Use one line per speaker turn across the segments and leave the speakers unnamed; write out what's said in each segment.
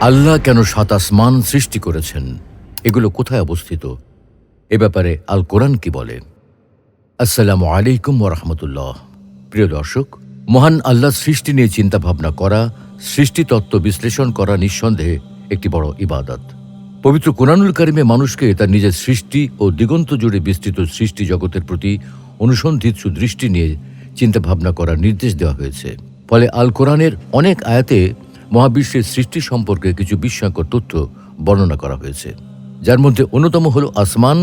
আল্লাহ কেন সাত আসমান সৃষ্টি করেছেন? এগুলো কোথায় অবস্থিত? এ ব্যাপারে আল কোরআন কি বলে? আসসালামু আলাইকুম ওরহমতুল্লাহ প্রিয় দর্শক, মহান আল্লাহ সৃষ্টি নিয়ে চিন্তা ভাবনা করা, সৃষ্টি তত্ত্ব বিশ্লেষণ করা নিঃসন্দেহে একটি বড় ইবাদত। পবিত্র কোরআনুল কারিমে মানুষকে তার নিজের সৃষ্টি ও দিগন্ত জুড়ে বিস্তৃত সৃষ্টি জগতের প্রতি অনুসন্ধিৎসু দৃষ্টি নিয়ে চিন্তা ভাবনা করার নির্দেশ দেওয়া হয়েছে। ফলে আল কোরআনের অনেক আয়াতে মহাবিশ্বের সৃষ্টি সম্পর্কে কিছু বিস্ময়কর তথ্য বর্ণনা করা হয়েছে। যার মধ্যে অন্যতম হল আসমান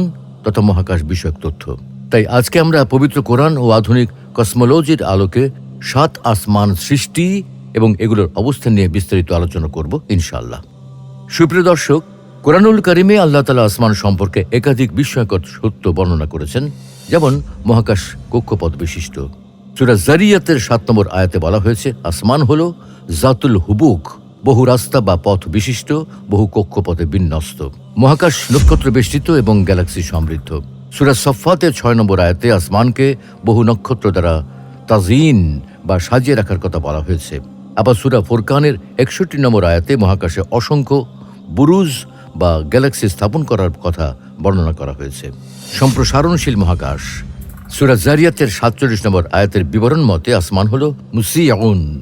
তথা মহাকাশ বিষয়ক তথ্য। তাই আজকে আমরা পবিত্র কোরআন ও আধুনিক কসমোলজির আলোকে সাত আসমান সৃষ্টি এবং এগুলোর অবস্থান নিয়ে বিস্তারিত আলোচনা করব ইনশাল্লাহ সুপ্রিয় দর্শক, কোরআনুল করিমে আল্লাহ তালা আসমান সম্পর্কে একাধিক বিস্ময়কর সত্য বর্ণনা করেছেন, যেমন মহাকাশ কক্ষপথ বিশিষ্ট। সুরা জারিয়াতের সাত নম্বর আয়াতে বলা হয়েছে, আসমান হল জাতুল হুবুক বহু রাস্তা বা পথ বিশিষ্ট, বহু কক্ষপথে বিন্যস্ত। মহাকাশ নক্ষত্র বেষ্টিত এবং গ্যালাক্সি সমৃদ্ধ। সুরা সফাতের ছয় নম্বর আয়াতে আসমানকে বহু নক্ষত্র দ্বারা তাজিন বা সাজিয়ে রাখার কথা বলা হয়েছে। আবার সুরা ফোরকানের একষট্টি নম্বর আয়াতে মহাকাশে অসংখ্য বুরুজ বা গ্যালাক্সি স্থাপন করার কথা বর্ণনা করা হয়েছে। সম্প্রসারণশীল মহাকাশ। সুরা জারিয়াতের সাতচল্লিশ নম্বর আয়াতের বিবরণ মতে আসমান হল মুসিয়াউন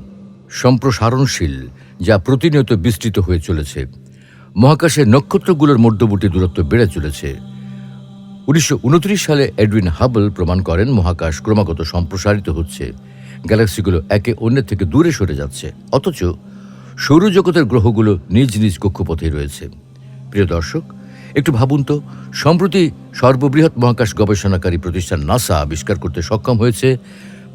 সম্প্রসারণশীল, যা প্রতিনিয়ত বিস্তৃত হয়ে চলেছে। মহাকাশের নক্ষত্রগুলোর মধ্যবর্তী দূরত্ব বেড়ে চলেছে। উনিশশো উনত্রিশ সালে এডউইন হাবল প্রমাণ করেন, মহাকাশ ক্রমাগত সম্প্রসারিত হচ্ছে। গ্যালাক্সিগুলো একে অন্যের থেকে দূরে সরে যাচ্ছে। অথচ সৌরজগতের গ্রহগুলো নিজ নিজ কক্ষপথে রয়েছে। প্রিয় দর্শক, একটু ভাবুন তো, সম্প্রতি সর্ববৃহৎ মহাকাশ গবেষণাকারী প্রতিষ্ঠান নাসা আবিষ্কার করতে সক্ষম হয়েছে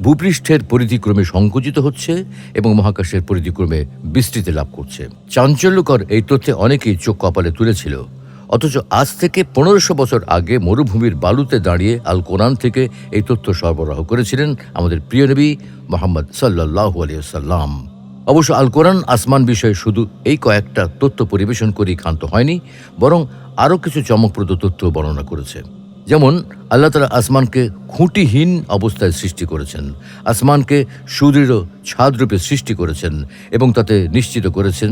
ভূপৃষ্ঠের পরিধিক্রমে সংকুচিত হচ্ছে এবং মহাকাশের পরিধিক্রমে বিস্তৃতি লাভ করছে। চাঞ্চল্যকর এই তথ্যে অনেকেই চোখ কপালে তুলেছিল। অথচ আজ থেকে পনেরোশো বছর আগে মরুভূমির বালুতে দাঁড়িয়ে আল কোরআন থেকে এই তথ্য সরবরাহ করেছিলেন আমাদের প্রিয় নবী মোহাম্মদ সাল্লাহ আলিয়াল্লাম অবশ্য আল কোরআন আসমান বিষয়ে শুধু এই কয়েকটা তথ্য পরিবেশন করেই ক্ষান্ত হয়নি, বরং আরও কিছু চমকপ্রদ তথ্য বর্ণনা করেছে। যেমন আল্লাহ তালা আসমানকে খুঁটিহীন অবস্থায় সৃষ্টি করেছেন, আসমানকে সুদৃঢ় ছাদরূপে সৃষ্টি করেছেন এবং তাতে নিশ্চিত করেছেন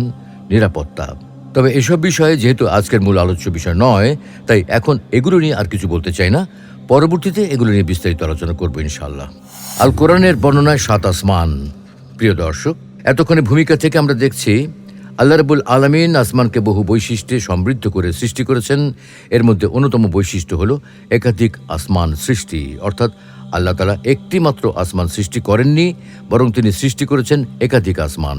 নিরাপত্তা। তবে এসব বিষয়ে যেহেতু আজকের মূল আলোচ্য বিষয় নয়, তাই এখন এগুলো নিয়ে আর কিছু বলতে চাই না। পরবর্তীতে এগুলো নিয়ে বিস্তারিত আলোচনা করব ইনশাল্লাহ আল কোরআনের বর্ণনায় সাত আসমান। প্রিয় দর্শক, এতক্ষণে ভূমিকা থেকে আমরা দেখছি আল্লাহ রবুল আলমিন আসমানকে বহু বৈশিষ্ট্যে সমৃদ্ধ করে সৃষ্টি করেছেন। এর মধ্যে অন্যতম বৈশিষ্ট্য হল একাধিক আসমান সৃষ্টি। অর্থাৎ আল্লাহ তালা একটি মাত্র আসমান সৃষ্টি করেননি, বরং তিনি সৃষ্টি করেছেন একাধিক আসমান।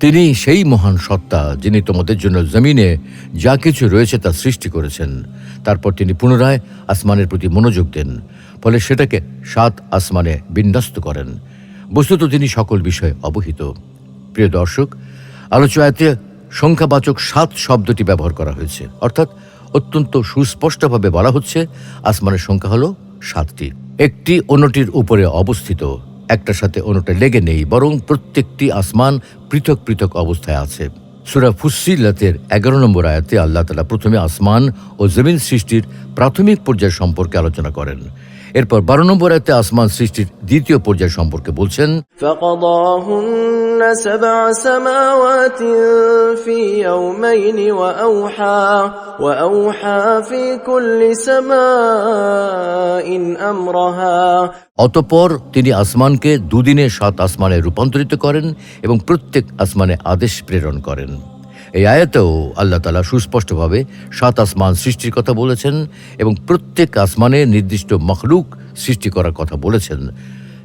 তিনি সেই মহান সত্তা যিনি তোমাদের জন্য জমিনে যা কিছু রয়েছে তা সৃষ্টি করেছেন। তারপর তিনি পুনরায় আসমানের প্রতি মনোযোগ দেন, ফলে সেটাকে সাত আসমানে বিন্যস্ত করেন। বস্তুত তিনি সকল বিষয়ে অবহিত। প্রিয় দর্শক, আলোচনাতে সংখ্যাবাচক সাত শব্দটি ব্যবহার করা হয়েছে। অর্থাৎ অত্যন্ত সুস্পষ্টভাবে বলা হচ্ছে, আসমানের সংখ্যা হলো সাতটি। একটি অন্যটির উপরে অবস্থিত। একটার সাথে অন্যটা লেগে নেই, বরং প্রত্যেকটি আসমান পৃথক পৃথক অবস্থায় আছে। সুরা ফুসিল্লাতের এগারো নম্বর আয়াতে আল্লাহ তালা প্রথমে আসমান ও জমিন সৃষ্টির প্রাথমিক পর্যায় সম্পর্কে আলোচনা করেন। এরপর বারো নম্বর আয়াতে আসমান সৃষ্টির দ্বিতীয় পর্যায় সম্পর্কে বলছেন
فقضاهن سبع سماوات في يومين وأوحى وأوحى في كل سماء أمرها
অতপর তিনি আসমানকে দুদিনে সাত আসমানে রূপান্তরিত করেন এবং প্রত্যেক আসমানে আদেশ প্রেরণ করেন এই আয়াতেও আল্লাহ তালা সুস্পষ্টভাবে সাত আসমান সৃষ্টির কথা বলেছেন এবং প্রত্যেক আসমানে নির্দিষ্ট মখলুক সৃষ্টি করার কথা বলেছেন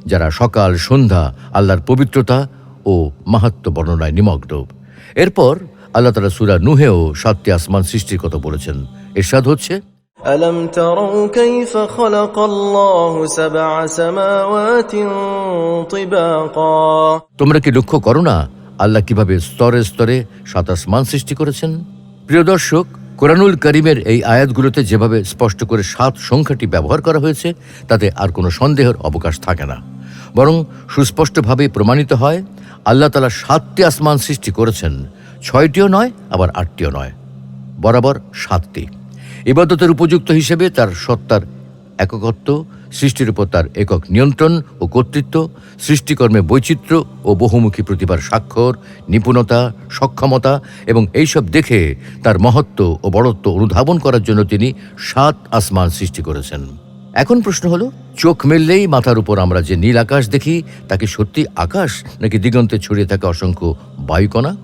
যারা সকাল সন্ধ্যা আল্লাহর পবিত্রতা ও মাহাত্ম বর্ণনায় নিমগ্ন এরপর আল্লাহ তালা সুরা নুহেও সাতটি আসমান সৃষ্টির কথা বলেছেন এরশাদ হচ্ছে
ألم تروا كيف خلق الله سبع سماوات طباقا
তোমরা কি লক্ষ্য করো না আল্লাহ কীভাবে স্তরে স্তরে সাত আসমান সৃষ্টি করেছেন? প্রিয় দর্শক, কোরআনুল করিমের এই আয়াতগুলোতে যেভাবে স্পষ্ট করে সাত সংখ্যাটি ব্যবহার করা হয়েছে, তাতে আর কোনো সন্দেহের অবকাশ থাকে না। বরং সুস্পষ্টভাবে প্রমাণিত হয়, আল্লাহ তালা সাতটি আসমান সৃষ্টি করেছেন। ছয়টিও নয়, আবার আটটিও নয়। বরাবর সাতটি। ইবাদতের উপযুক্ত হিসেবে তার সত্তার এককত্ব সৃষ্টির উপর তার একক নিয়ন্ত্রণ ও কর্তৃত্ব, সৃষ্টিকর্মে বৈচিত্র্য ও বহুমুখী প্রতিভার স্বাক্ষর, নিপুণতা, সক্ষমতা এবং এইসব দেখে তার মহত্ব ও বড়ত্ব অনুধাবন করার জন্য তিনি সাত আসমান সৃষ্টি করেছেন। এখন প্রশ্ন হলো, চোখ মেললেই মাথার উপর আমরা যে নীল আকাশ দেখি তাকে সত্যি আকাশ নাকি দিগন্তে ছড়িয়ে থাকা অসংখ্য বায়ুকণা?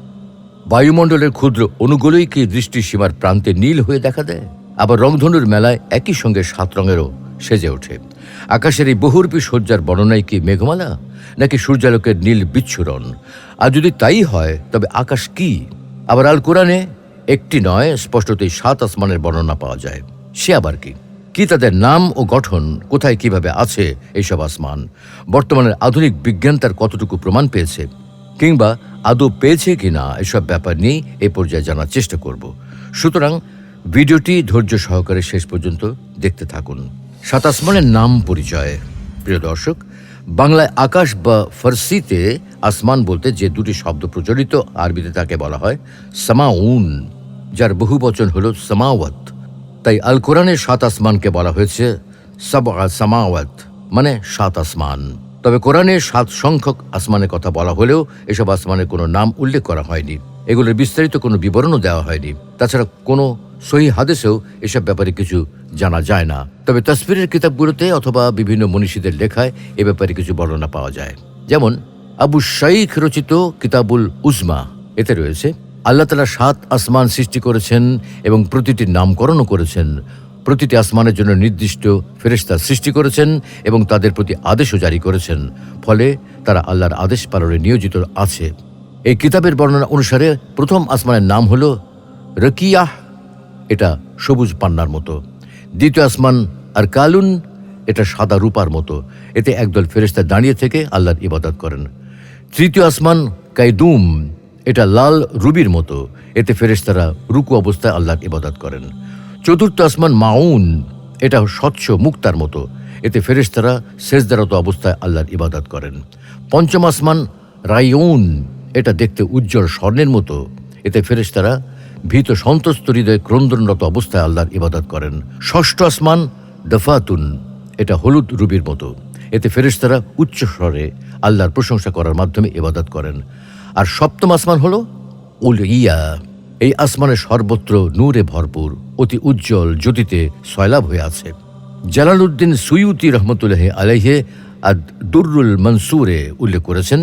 বায়ুমণ্ডলের ক্ষুদ্র অনুগুলোই কি দৃষ্টির সীমার প্রান্তে নীল হয়ে দেখা দেয়? আবার রংধনুর মেলায় একই সঙ্গে সাত রঙেরও সেজে ওঠে। আকাশের এই বহুরূপী সজ্জার বর্ণনায় কি মেঘমালা, নাকি সূর্যালোকের নীল বিচ্ছুরণ? আর যদি তাই হয়, তবে আকাশ কি? আবার আল কোরআনে একটি নয়, স্পষ্টতই সাত আসমানের বর্ণনা পাওয়া যায়। সে আবার কি? কি তাদের নাম ও গঠন, কোথায় কীভাবে আছে এইসব আসমান? বর্তমানের আধুনিক বিজ্ঞান তার কতটুকু প্রমাণ পেয়েছে? কিংবা আদৌ পেয়েছে কিনা এসব ব্যাপার নিয়েই এ পর্যায়ে জানার চেষ্টা করব। সুতরাং ভিডিওটি ধৈর্য সহকারে শেষ পর্যন্ত দেখতে থাকুন। সাত আসমানের নাম পরিচয়। প্রিয় দর্শক, বাংলায় আকাশ বা ফার্সিতে আসমান বলতে যে দুটি শব্দ প্রচলিত, আরবিতে তাকে বলা হয় সামাউন, যার বহু বচন হল সামাওয়াত। তাই আল কোরআনের সাত আসমানকে বলা হয়েছে সামাওয়াত মানে সাত আসমান। তবে কোরআনে সাত সংখ্যক আসমানের কথা বলা হলেও এসব আসমানের কোনো নাম উল্লেখ করা হয়নি। এগুলোর বিস্তারিত কোনো বিবরণও দেওয়া হয়নি। তাছাড়া কোনো সহি হাদেসেও এসব ব্যাপারে কিছু জানা যায় না। তবে তসবিরের কিতাবগুলোতে অথবা বিভিন্ন মনীষীদের লেখায় এ ব্যাপারে কিছু বর্ণনা পাওয়া যায়। যেমন, আবু শাইখ রচিত কিতাবুল উজমা, এতে রয়েছে, আল্লাহ তালা সাত আসমান সৃষ্টি করেছেন এবং প্রতিটির নামকরণও করেছেন। প্রতিটি আসমানের জন্য নির্দিষ্ট ফেরেশতা সৃষ্টি করেছেন এবং তাদের প্রতি আদেশও জারি করেছেন। ফলে তারা আল্লাহর আদেশ পালনে নিয়োজিত আছে। এই কিতাবের বর্ণনা অনুসারে প্রথম আসমানের নাম হল রকিয়াহ সবুজ পান্নার মতো। দ্বিতীয় আসমান আর কালুন, এটা সাদা রূপার মতো। এতে একদল ফেরেশতা দাঁড়িয়ে থেকে আল্লাহর ইবাদত করেন। তৃতীয় আসমান কাইদুম এটা লাল রুবির মতো। এতে ফেরেশতারা রুকু অবস্থায় আল্লাহর ইবাদত করেন। চতুর্থ আসমান মাউন, এটা স্বচ্ছ মুক্তার মতো। এতে ফেরেশতারা শেষদারত অবস্থায় আল্লাহর ইবাদত করেন। পঞ্চম আসমান রাইউন, এটা দেখতে উজ্জ্বল স্বর্ণের মতো। এতে ফেরেশতারা ভীত সন্তস্ত হৃদয়ে ক্রন্দনরত অবস্থায় আল্লাহর ইবাদত করেন। ষষ্ঠ আসমান, দফাতুন। এটা হলুদ রুবির মতো। এতে ফেরেশতারা উচ্চ স্বরে আল্লাহর প্রশংসা করার মাধ্যমে ইবাদত করেন। আর সপ্তম আসমান হল উল ইয়া এই আসমানের সর্বত্র নূরে ভরপুর, অতি উজ্জ্বল জ্যোতিতে সয়লাভ হয়ে আছে। জালালউদ্দিন সুয়ুতি রহমতুল্লাহ আলাইহে আর দুর্রুল মনসুরে উল্লেখ করেছেন,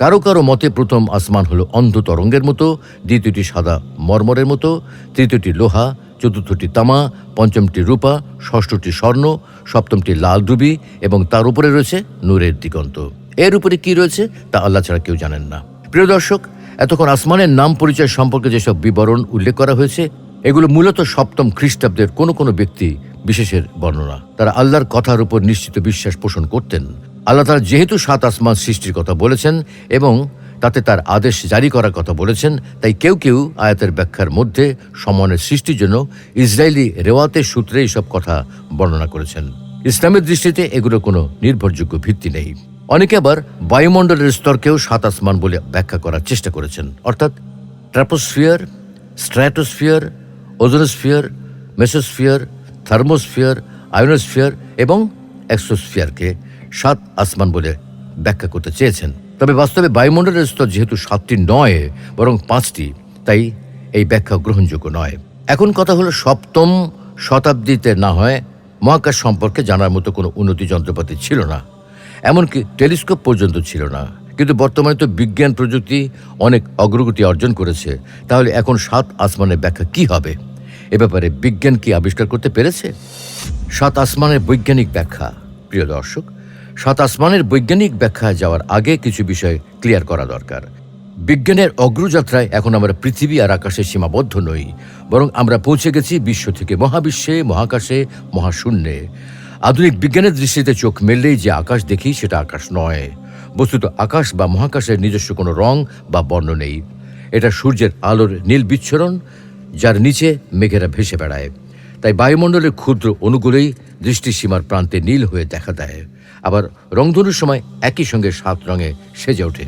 কারও কারও মতে প্রথম আসমান হলো অন্ধ তরঙ্গের মতো, দ্বিতীয়টি সাদা মর্মরের মতো, তৃতীয়টি লোহা, চতুর্থটি তামা, পঞ্চমটি রূপা, ষষ্ঠটি স্বর্ণ, সপ্তমটি লাল রুবি এবং তার উপরে রয়েছে নূরের দিগন্ত। এর উপরে কি রয়েছে তা আল্লাহ ছাড়া কেউ জানেন না। প্রিয় দর্শক, এতক্ষণ আসমানের নাম পরিচয় সম্পর্কে যেসব বিবরণ উল্লেখ করা হয়েছে এগুলো মূলত সপ্তম খ্রিস্টাব্দের কোনো কোনো ব্যক্তি বিশেষের বর্ণনা। তারা আল্লাহর কথার উপর নিশ্চিত বিশ্বাস পোষণ করতেন। আল্লাহ তারা যেহেতু সাত আসমান সৃষ্টির কথা বলেছেন এবং তাতে তার আদেশ জারি করার কথা বলেছেন, তাই কেউ কেউ আয়াতের ব্যাখ্যার মধ্যে সমনের সৃষ্টির জন্য ইসরায়েলি রেওয়াতের সূত্রে এইসব কথা বর্ণনা করেছেন। ইসলামের দৃষ্টিতে এগুলো কোনো নির্ভরযোগ্য ভিত্তি নেই। অনেকে আবার বায়ুমণ্ডলের স্তরকেও সাত আসমান বলে ব্যাখ্যা করার চেষ্টা করেছেন। অর্থাৎ troposphere, stratosphere ozonosphere, mesosphere, thermosphere, ionosphere এবং এক্সোস্ফিয়ারকে সাত আসমান বলে ব্যাখ্যা করতে চেয়েছেন। তবে বাস্তবে বায়ুমণ্ডলের স্তর যেহেতু সাতটি নয়, বরং পাঁচটি, তাই এই ব্যাখ্যা গ্রহণযোগ্য নয়। এখন কথা হলো সপ্তম শতাব্দীতে না হয় মহাকাশ সম্পর্কে জানার মতো কোনো উন্নতি যন্ত্রপাতি ছিল না, এমনকি টেলিস্কোপ পর্যন্ত ছিল না। কিন্তু বর্তমানে তো বিজ্ঞান প্রযুক্তি অনেক অগ্রগতি অর্জন করেছে। তাহলে এখন সাত আসমানের ব্যাখ্যা কি হবে? এ ব্যাপারে বিজ্ঞান কি আবিষ্কার করতে পেরেছে? সাত আসমানের বৈজ্ঞানিক ব্যাখ্যা। প্রিয় দর্শক, সাত আসমানের বৈজ্ঞানিক ব্যাখ্যা যাওয়ার আগে কিছু বিষয় ক্লিয়ার করা দরকার। বিজ্ঞানের অগ্রযাত্রায় এখন আমরা পৃথিবী আর আকাশে সীমাবদ্ধ নই, বরং আমরা পৌঁছে গেছি বিশ্ব থেকে মহাবিশ্বে, মহাকাশে, মহাশূন্যে। আধুনিক বিজ্ঞানের দৃষ্টিতে চোখ মেললেই যে আকাশ দেখি, সেটা আকাশ নয়। বস্তুত আকাশ বা মহাকাশের নিজস্ব কোনো রং বা বর্ণ নেই। এটা সূর্যের আলোর নীল বিচ্ছরণ, যার নিচে মেঘেরা ভেসে বেড়ায়। তাই বায়ুমণ্ডলের ক্ষুদ্র অণুগুলোই দৃষ্টিসীমার প্রান্তে নীল হয়ে দেখা দেয়। আবার রংধনুর সময় একই সঙ্গে সাত রঙে সেজে ওঠে।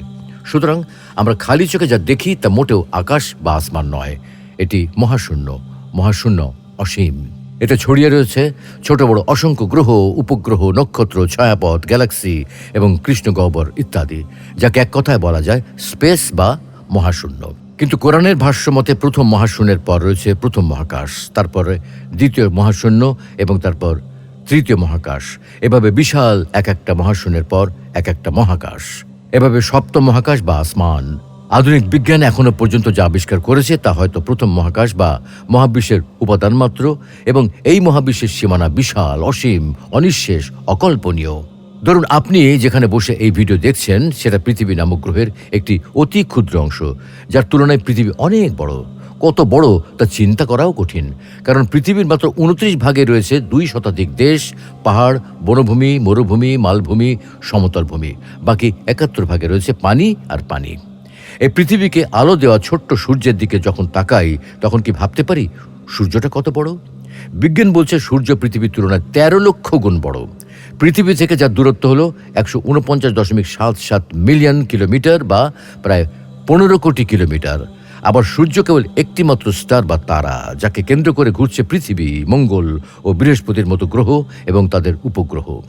সুতরাং আমরা খালি চোখে যা দেখি তা মোটেও আকাশ বা আসমান নয়। এটি মহাশূন্য মহাশূন্য অসীম। এটা ছড়িয়ে রয়েছে ছোট বড় অসংখ্য গ্রহ, উপগ্রহ, নক্ষত্র, ছায়াপথ, গ্যালাক্সি এবং কৃষ্ণগহ্বর ইত্যাদি, যাকে এক কথায় বলা যায় স্পেস বা মহাশূন্য। কিন্তু কোরআনের ভাষ্য মতে প্রথম মহাশূন্যের পর রয়েছে প্রথম মহাকাশ, তারপরে দ্বিতীয় মহাশূন্য এবং তারপর তৃতীয় মহাকাশ। এভাবে বিশাল এক একটা মহাশূন্যের পর এক একটা মহাকাশ। এভাবে সপ্তম মহাকাশ বা আসমান। আধুনিক বিজ্ঞান এখনও পর্যন্ত যা আবিষ্কার করেছে তা হয়তো প্রথম মহাকাশ বা মহাবিশ্বের উপাদান মাত্র এবং এই মহাবিশ্বের সীমানা বিশাল, অসীম, অনিঃশেষ, অকল্পনীয়। ধরুন, আপনি যেখানে বসে এই ভিডিও দেখছেন, সেটা পৃথিবী নামক গ্রহের একটি অতি ক্ষুদ্র অংশ, যার তুলনায় পৃথিবী অনেক বড়। কত বড় তা চিন্তা করাও কঠিন, কারণ পৃথিবীর মাত্র উনত্রিশ ভাগে রয়েছে দুই শতাধিক দেশ, পাহাড়, বনভূমি, মরুভূমি, মালভূমি সমতল ভূমি বাকি একাত্তর ভাগে রয়েছে পানি আর পানি। এই পৃথিবীকে আলো দেওয়া ছোট্ট সূর্যের দিকে যখন তাকাই, তখন কি ভাবতে পারি সূর্যটা কত বড়? বিজ্ঞান বলছে সূর্য পৃথিবীর তুলনায় তেরো লক্ষ গুণ বড়। পৃথিবী থেকে যার দূরত্ব হলো একশো উনপঞ্চাশ দশমিক সাত সাত মিলিয়ন কিলোমিটার বা প্রায় পনেরো কোটি কিলোমিটার। আবার সূর্য কেবল একটিমাত্র স্টার বা তারা, যাকে কেন্দ্র করে ঘুরছে পৃথিবী, মঙ্গল ও বৃহস্পতির মতো গ্রহ এবং তাদের উপগ্রহ।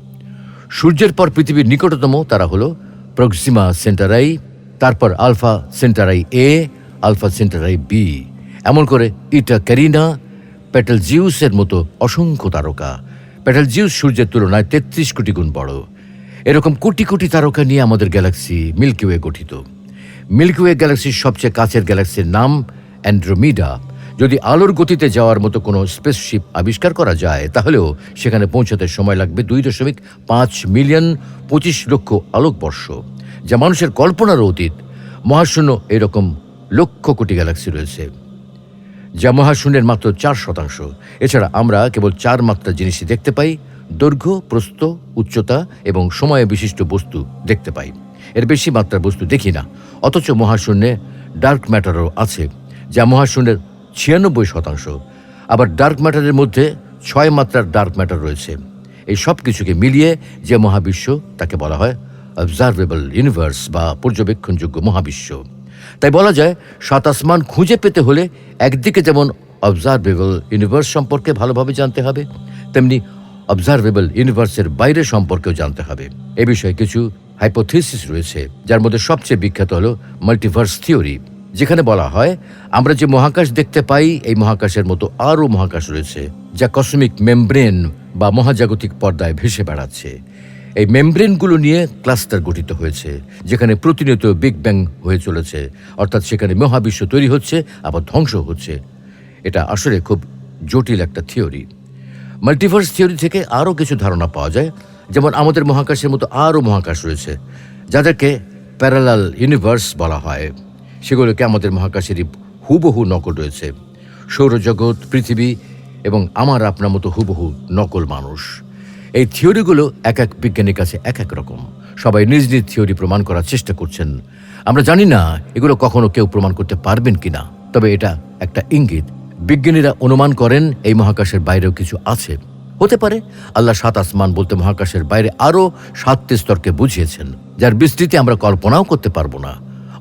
সূর্যের পর পৃথিবীর নিকটতম তারা হলো প্রক্সিমা সেন্টারাই। তারপর Alpha Centauri A, Alpha Centauri B. এমন করে ইটা ক্যারিনা প্যাটেল জিউসের মতো অসংখ্য তারকা। প্যাটেল জিউস সূর্যের তুলনায় তেত্রিশ কোটি গুণ বড়। এরকম কোটি কোটি তারকা নিয়ে আমাদের গ্যালাক্সি মিল্কিওয়ে গঠিত। মিল্কিওয়ে গ্যালাক্সির সবচেয়ে কাছের গ্যালাক্সির নাম অ্যান্ড্রোমিডা। যদি আলোর গতিতে যাওয়ার মতো কোনো স্পেসশিপ আবিষ্কার করা যায়, তাহলেও সেখানে পৌঁছাতে সময় লাগবে দুই দশমিক পাঁচ মিলিয়ন পঁচিশ লক্ষ আলোকবর্ষ। যা মানুষের কল্পনারও অতীত। মহাশূন্য এরকম লক্ষ কোটি গ্যালাক্সি রয়েছে। যা মহাশূন্যের মাত্র চার শতাংশ। এছাড়া আমরা কেবল চার মাত্রা জিনিসই দেখতে পাই, দৈর্ঘ্য, প্রস্থ, উচ্চতা এবং সময়ে বিশিষ্ট বস্তু দেখতে পাই। এর বেশি মাত্রার বস্তু দেখি না। অথচ মহাশূন্যে ডার্ক ম্যাটারও আছে, যা মহাশূন্যের ছিয়ানব্বই শতাংশ। আবার ডার্ক ম্যাটারের মধ্যে ছয় মাত্রার ডার্ক ম্যাটার রয়েছে। এই সব কিছুকে মিলিয়ে যে মহাবিশ্ব, তাকে বলা হয় অবজারভেবল ইউনিভার্স বা পর্যবেক্ষণযোগ্য মহাবিশ্ব। তাই বলা যায়, সাত আসমান খুঁজে পেতে হলে একদিকে যেমন অবজারভেবল ইউনিভার্স সম্পর্কে ভালোভাবে জানতে হবে, তেমনি অবজারভেবল ইউনিভার্সের বাইরে সম্পর্কেও জানতে হবে। এ বিষয়ে কিছু হাইপোথিসিস রয়েছে, যার মধ্যে সবচেয়ে বিখ্যাত হলো মাল্টিভার্স থিওরি যেখানে বলা হয়, আমরা যে মহাকাশ দেখতে পাই, এই মহাকাশের মতো আরও মহাকাশ রয়েছে, যা কসমিক মেমব্রেন বা মহাজাগতিক পর্দায় ভেসে বেড়াচ্ছে। এই মেমব্রেনগুলো নিয়ে ক্লাস্টার গঠিত হয়েছে, যেখানে প্রতিনিয়ত বিগ ব্যাং হয়ে চলেছে। অর্থাৎ সেখানে মহাবিশ্ব তৈরি হচ্ছে, আবার ধ্বংস হচ্ছে। এটা আসলে খুব জটিল একটা থিওরি। মাল্টিভার্স থিওরি থেকে আরও কিছু ধারণা পাওয়া যায়, যেমন আমাদের মহাকাশের মতো আরও মহাকাশ রয়েছে, যাদেরকে প্যারালাল ইউনিভার্স বলা হয়। সেগুলোকে আমাদের মহাকাশেরই হুবহু নকল রয়েছে। সৌরজগৎ, পৃথিবী এবং আমার আপনার মতো হুবহু নকল মানুষ। এই থিওরিগুলো এক এক বিজ্ঞানীর কাছে এক এক রকম। সবাই নিজ নিজ থিওরি প্রমাণ করার চেষ্টা করছেন। আমরা জানি না এগুলো কখনো কেউ প্রমাণ করতে পারবেন কিনা, তবে এটা একটা ইঙ্গিত। বিজ্ঞানীরা অনুমান করেন এই মহাকাশের বাইরেও কিছু আছে। হতে পারে আল্লাহ সাত আসমান বলতে মহাকাশের বাইরে আরও সাতটি স্তরকে বুঝিয়েছেন, যার বিস্তৃতি আমরা কল্পনাও করতে পারব না।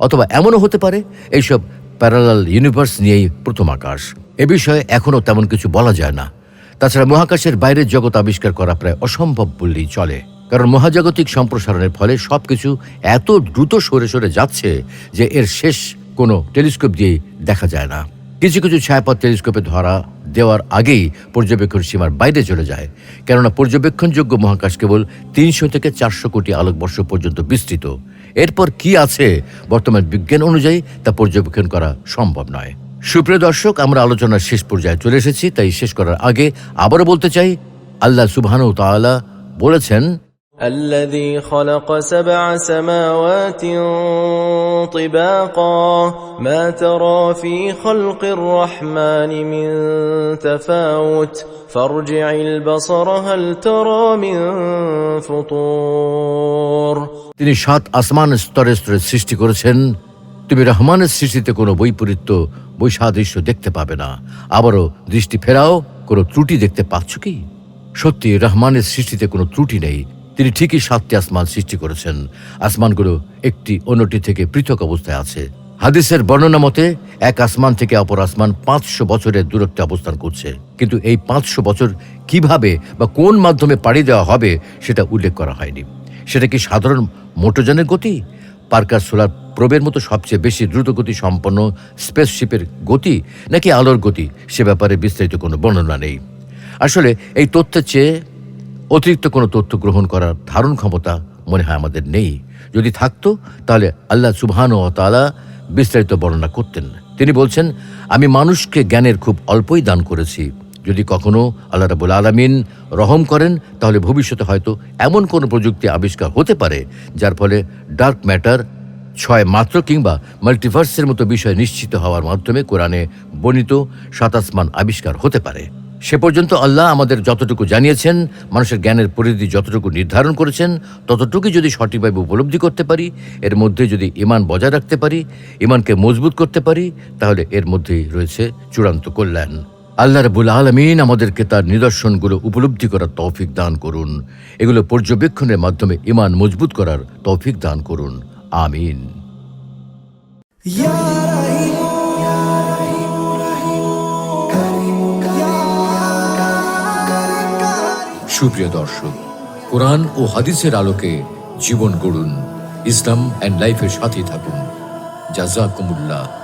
অথবা এমনও হতে পারে এইসব প্যারালাল ইউনিভার্স নিয়েই প্রথম আকাশ। এ বিষয়ে এখনও তেমন কিছু বলা যায় না। তাছাড়া মহাকাশের বাইরের জগৎ আবিষ্কার করা প্রায় অসম্ভব বললেই চলে। কারণ মহাজাগতিক সম্প্রসারণের ফলে সবকিছু এত দ্রুত সরে সরে যাচ্ছে যে এর শেষ কোনো টেলিস্কোপ দিয়েই দেখা যায় না। কিছু কিছু ছায়াপথ টেলিস্কোপে ধরা দেওয়ার আগেই পর্যবেক্ষণ সীমার বাইরে চলে যায়। কেননা পর্যবেক্ষণযোগ্য মহাকাশ কেবল তিনশো থেকে চারশো কোটি আলোকবর্ষ পর্যন্ত বিস্তৃত। এরপর কি আছে বর্তমান বিজ্ঞান অনুযায়ী তা পর্যবেক্ষণ করা সম্ভব নয়। সুপ্রিয় দর্শক আমরা আলোচনার শেষ পর্যায়ে চলে এসেছি তাই শেষ করার আগে আবারও বলতে চাই আল্লাহ সুবহানু তাআলা বলেছেন
الذي خلق سبع سماوات طباقا ما ترى في خلق الرحمن من تفاوت فارجع البصر هل ترى من فطور
তিনি সাত আসমান স্তরে স্তরে সৃষ্টি করেছেন তুমি রহমানের সৃষ্টিতে কোনো বৈপরীত্য, বৈসাদৃশ্য দেখতে পাবে না। আবারও দৃষ্টি ফেরাও, কোনো ত্রুটি দেখতে পাচ্ছ কি? সত্যি, রহমানের সৃষ্টিতে কোনো ত্রুটি নেই। তিনি ঠিকই সাতটি আসমান সৃষ্টি করেছেন। আসমানগুলো একটি অন্যটি থেকে পৃথক অবস্থায় আছে। হাদিসের বর্ণনা মতে, এক আসমান থেকে অপর আসমান পাঁচশো বছরের দূরত্বে অবস্থান করছে। কিন্তু এই পাঁচশো বছর কীভাবে বা কোন মাধ্যমে পাড়ি দেওয়া হবে, সেটা উল্লেখ করা হয়নি। সেটা কি সাধারণ মোটরযানের গতি? পার্কার সোলার প্রবের মতো সবচেয়ে বেশি দ্রুতগতি সম্পন্ন স্পেসশিপের গতি নাকি আলোর গতি, সে ব্যাপারে বিস্তারিত কোনো বর্ণনা নেই। আসলে এই তথ্যের চেয়ে অতিরিক্ত কোনো তথ্য গ্রহণ করার ধারণ ক্ষমতা মনে হয় আমাদের নেই। যদি থাকতো, তাহলে আল্লাহ সুবহান ও তালা বিস্তারিত বর্ণনা করতেন। তিনি বলছেন, আমি মানুষকে জ্ঞানের খুব অল্পই দান করেছি। যদি কখনো আল্লাহ রাবুল আলমিন রহম করেন, তাহলে ভবিষ্যতে হয়তো এমন কোনো প্রযুক্তি আবিষ্কার হতে পারে, যার ফলে ডার্ক ম্যাটার ছয় মাত্র কিংবা মাল্টিভার্সের মতো বিষয় নিশ্চিত হওয়ার মাধ্যমে কোরআনে বর্ণিত সাতাসমান আবিষ্কার হতে পারে। সে পর্যন্ত আল্লাহ আমাদের যতটুকু জানিয়েছেন, মানুষের জ্ঞানের পরিধি যতটুকু নির্ধারণ করেছেন, ততটুকুই যদি সঠিকভাবে উপলব্ধি করতে পারি, এর মধ্যে যদি ইমান বজায় রাখতে পারি ইমানকে মজবুত করতে পারি, তাহলে এর মধ্যেই রয়েছে চূড়ান্ত কল্যাণ। আল্লাহ রবুল আলমিন আমাদেরকে তার নিদর্শনগুলো উপলব্ধি করার তৌফিক দান করুন। এগুলো পর্যবেক্ষণের মাধ্যমে ইমান মজবুত করার তৌফিক দান করুন। আমিন। সুপ্রিয় দর্শক কোরআন ও হাদিসের আলোকে জীবন গড়ুন। ইসলাম অ্যান্ড লাইফের সাথে থাকুন। জাজাকুমুল্লাহ।